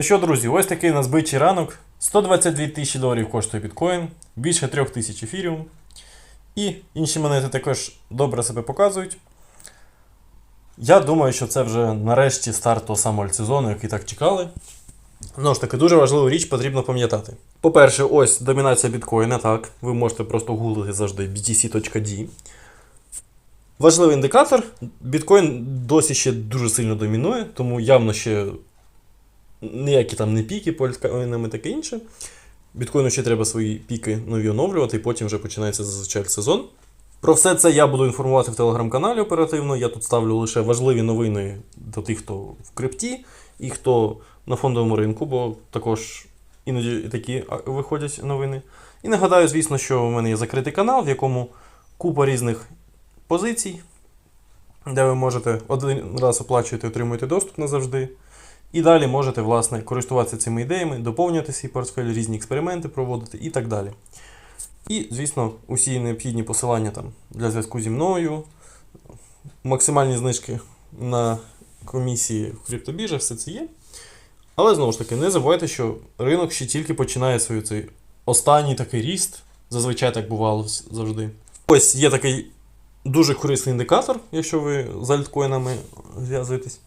Що, друзі, ось такий у нас бичий ранок. 122 тисячі доларів коштує біткоін, більше 3 тисяч ефіріум. І інші монети також добре себе показують. Я думаю, що це вже нарешті старт того самого альтсезону, який так чекали. Знову ж таки, дуже важливу річ потрібно пам'ятати. По-перше, ось домінація біткоїна, так. Ви можете просто гуглити завжди btc.d. Важливий індикатор. Біткоін досі ще дуже сильно домінує, тому явно ще ніякі там не піки по альткоїнам і таке інше. Біткоїну ще треба свої піки нові оновлювати, і потім вже починається зазвичай сезон. Про все це я буду інформувати в телеграм-каналі оперативно. Я тут ставлю лише важливі новини до тих, хто в крипті і хто на фондовому ринку, бо також іноді такі виходять новини. І нагадаю, звісно, що в мене є закритий канал, в якому купа різних позицій, де ви можете один раз оплачуєте, отримуєте доступ назавжди. І далі можете, власне, користуватися цими ідеями, доповнювати свій портфель, різні експерименти проводити і так далі. І, звісно, усі необхідні посилання там для зв'язку зі мною, максимальні знижки на комісії в криптобіржах, все це є. Але знову ж таки, не забувайте, що ринок ще тільки починає свій цей останній такий ріст. Зазвичай так бувало завжди. Ось є такий дуже корисний індикатор, якщо ви з альткоїнами зв'язуєтесь.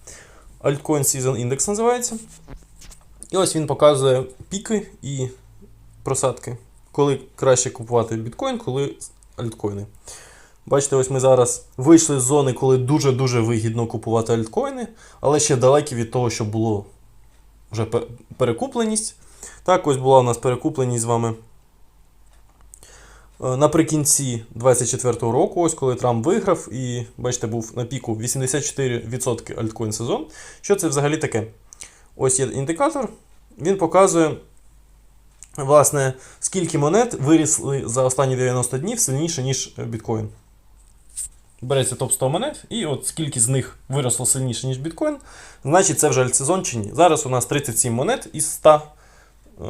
Altcoin Season Index називається. І ось він показує піки і просадки. Коли краще купувати біткоін, коли альткоїни. Бачите, ось ми зараз вийшли з зони, коли дуже-дуже вигідно купувати альткоїни, але ще далекі від того, щоб було вже перекупленість. Так, ось була у нас перекупленість з вами. Е, Наприкінці 24-го року, ось коли Трамп виграв, і бачите, був на піку 84% альткоін сезон. Що це взагалі таке? Ось є індикатор. Він показує, власне, скільки монет вирісли за останні 90 днів сильніше, ніж біткоін. Береться топ-100 монет, і от скільки з них виросло сильніше, ніж біткоін, значить це вже альтсезон чи ні. Зараз у нас 37 монет із 100 е,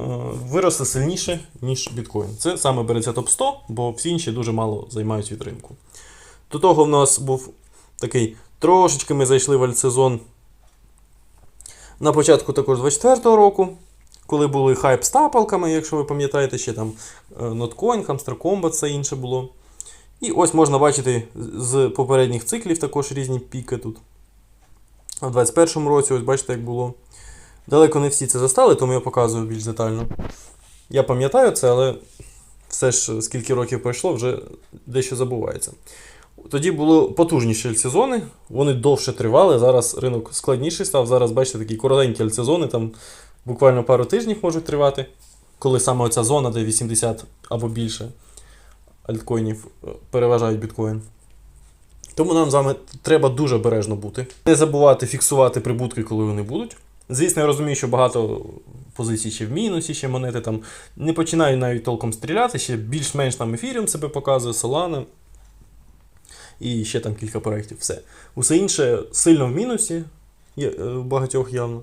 виросли сильніше, ніж біткоін. Це саме береться топ-100, бо всі інші дуже мало займають від ринку. До того в нас був такий трошечки ми зайшли в альтсезон на початку також 24-го року, коли були хайп з тапалками, якщо ви пам'ятаєте, ще там Notcoin, Hamster Combat, це інше було. І ось можна бачити з попередніх циклів також різні піки тут. В 21-му році, ось бачите, як було. Далеко не всі це застали, тому я показую більш детально. Я пам'ятаю це, але все ж скільки років пройшло, вже дещо забувається. Тоді були потужніші альтсезони, вони довше тривали. Зараз ринок складніший став. Зараз, бачите, такі коротенькі альтсезони, там буквально пару тижнів можуть тривати, коли саме оця зона, де 80 або більше альткоїнів е, переважають біткоін. Тому нам з вами треба дуже обережно бути. Не забувати фіксувати прибутки, коли вони будуть. Звісно, я розумію, що багато позицій ще в мінусі, ще монети там не починають навіть толком стріляти, ще більш-менш там ефіріум себе показує, Solana. І ще там кілька проєктів. Все. Усе інше сильно в мінусі, є, е, багатьох явно.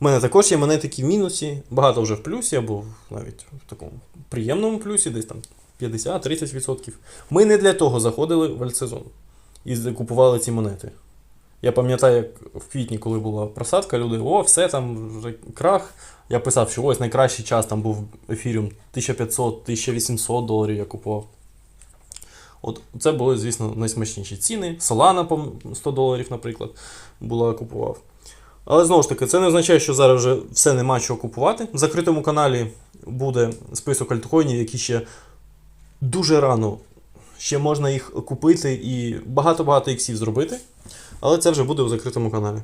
У мене також є монетики в мінусі, багато вже в плюсі, або навіть в такому приємному плюсі, десь там 50-30%. Ми не для того заходили в альтсезон і купували ці монети. Я пам'ятаю, як в квітні, коли була просадка, люди, о, все там вже крах. Я писав, що ось найкращий час там був ефіріум 1500-1800 доларів я купував. От це були, звісно, найсмачніші ціни. Solana по 100 доларів, наприклад, була купував. Але знову ж таки, це не означає, що зараз вже все нема чого купувати. В закритому каналі буде список альткоїнів, які ще дуже рано ще можна їх купити і багато-багато іксів зробити. Але це вже буде у закритому каналі.